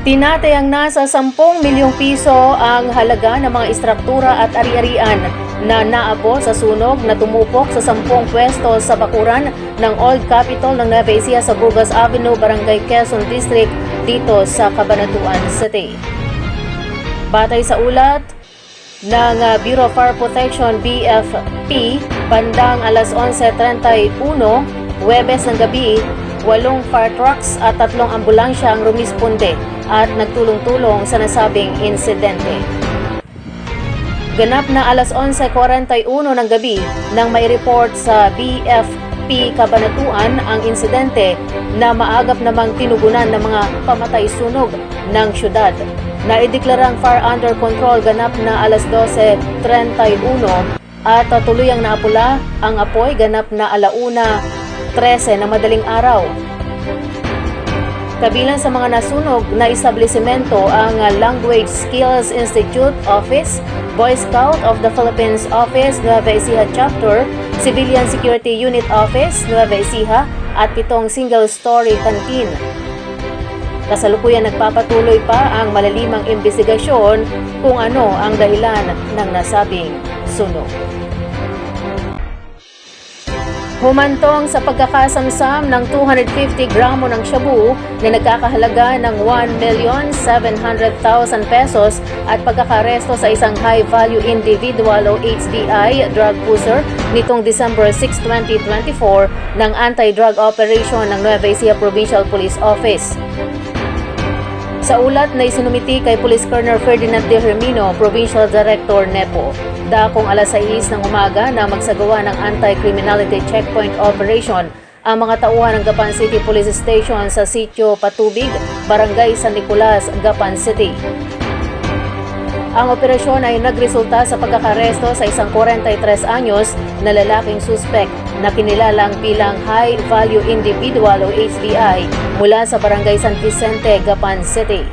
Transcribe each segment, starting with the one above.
Tinatayang nasa 10 milyong piso ang halaga ng mga istruktura at ari-arian na naabot sa sunog na tumupok sa 10 pwesto sa bakuran ng Old Capitol ng Nueva Ecija sa Burgos Avenue, Barangay Quezon District dito sa Cabanatuan City. Batay sa ulat ng uh, Bureau of Fire Protection BFP, bandang alas 11.31, Huwebes ng gabi, walong fire trucks at tatlong ambulansya ang rumisponde at nagtulong-tulong sa nasabing insidente. Ganap na alas 11.41 ng gabi nang may report sa BFP Kabanatuan ang insidente na maagap namang tinugunan ng mga pamatay sunog ng syudad. Naideklarang fire under control ganap na alas 12.31 at tuluyang naapula ang apoy ganap na alauna 13 na madaling araw. Kabilang sa mga nasunog na establishmento ang Language Skills Institute Office, Boy Scout of the Philippines Office, Nueva Ecija Chapter, Civilian Security Unit Office, Nueva Ecija, at pitong single-story canteen. Kasalukuyan nagpapatuloy pa ang malalimang investigasyon kung ano ang dahilan ng nasabing sunog. Humantong sa pagkakasamsam ng 250 gramo ng shabu na nagkakahalaga ng 1,700,000 pesos at pagkakaresto sa isang high-value individual o HDI drug pusher nitong December 6, 2024 ng Anti-Drug Operation ng Nueva Ecija Provincial Police Office. Sa ulat na isinumiti kay Police Colonel Ferdinand De Hermino, Provincial Director NEPO, dakong alas 6 ng umaga na magsagawa ng Anti-Criminality Checkpoint Operation ang mga tauhan ng Gapan City Police Station sa Sitio Patubig, Barangay San Nicolas, Gapan City. Ang operasyon ay nagresulta sa pagkakaresto sa isang 43 anyos na lalaking suspect na kinilalang bilang High Value Individual o HVI mula sa Barangay San Vicente, Gapan City.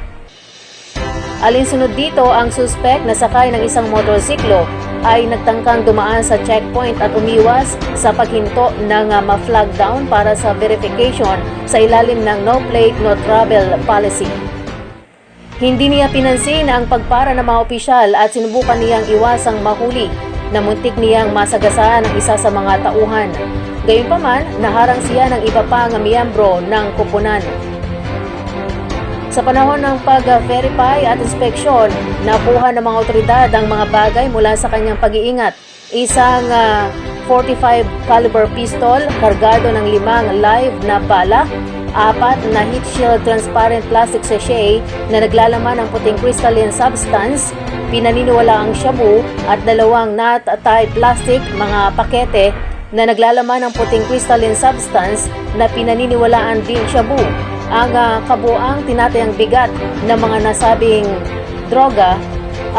Alinsunod dito ang suspect na sakay ng isang motorsiklo ay nagtangkang dumaan sa checkpoint at umiwas sa paghinto ng uh, ma-flag down para sa verification sa ilalim ng no plate no travel policy. Hindi niya pinansin ang pagpara ng mga opisyal at sinubukan niyang iwasang mahuli na muntik niyang masagasaan ang isa sa mga tauhan. Gayunpaman, naharang siya ng iba pang miyembro ng kupunan. Sa panahon ng pag-verify at inspeksyon, nakuha ng mga otoridad ang mga bagay mula sa kanyang pag-iingat. Isang ah, 45 caliber pistol, kargado ng limang live na bala, apat na heat shield transparent plastic sachet na naglalaman ng puting crystalline substance, pinaniniwala ang shabu at dalawang nut-type plastic mga pakete na naglalaman ng puting crystalline substance na pinaniniwalaan din shabu. Ang ah, kabuang tinatayang bigat ng mga nasabing droga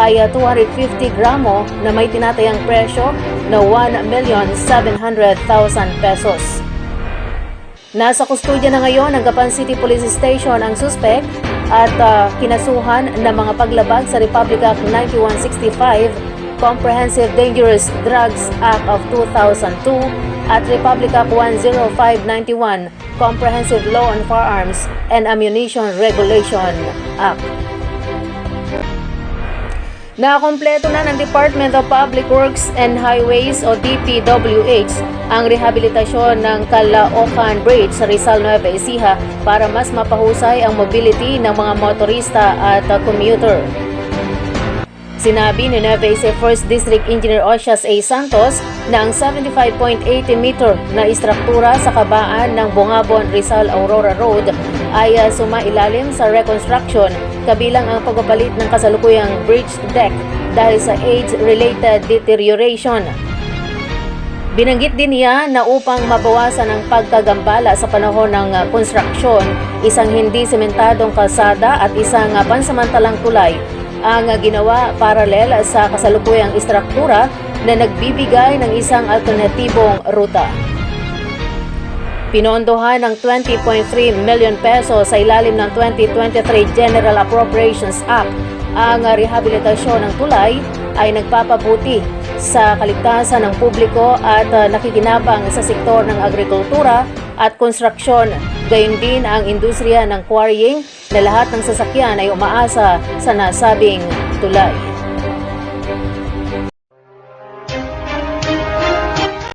ay ah, 250 gramo na may tinatayang presyo na 1,700,000 pesos. Nasa kustudya na ngayon ng Gapan City Police Station ang suspect at ah, kinasuhan ng mga paglabag sa Republic Act 9165, Comprehensive Dangerous Drugs Act of 2002 at Republic Act 10591, Comprehensive Law on Firearms and Ammunition Regulation Act. Nakompleto na ng Department of Public Works and Highways o DPWH ang rehabilitasyon ng Caloocan Bridge sa Rizal Nueva Ecija para mas mapahusay ang mobility ng mga motorista at commuter. Sinabi ni Nueva 1st District Engineer Osias A. Santos na ang 75.80 meter na istruktura sa kabaan ng Bungabon Rizal Aurora Road ay uh, sumailalim sa reconstruction kabilang ang pagpapalit ng kasalukuyang bridge deck dahil sa age-related deterioration. Binanggit din niya na upang mabawasan ang pagkagambala sa panahon ng uh, konstruksyon, isang hindi sementadong kalsada at isang uh, pansamantalang tulay ang ginawa paralel sa kasalukuyang istruktura na nagbibigay ng isang alternatibong ruta. Pinondohan ng 20.3 million peso sa ilalim ng 2023 General Appropriations Act ang rehabilitasyon ng tulay ay nagpapabuti sa kaligtasan ng publiko at nakikinabang sa sektor ng agrikultura at konstruksyon Gayon din ang industriya ng quarrying na lahat ng sasakyan ay umaasa sa nasabing tulay.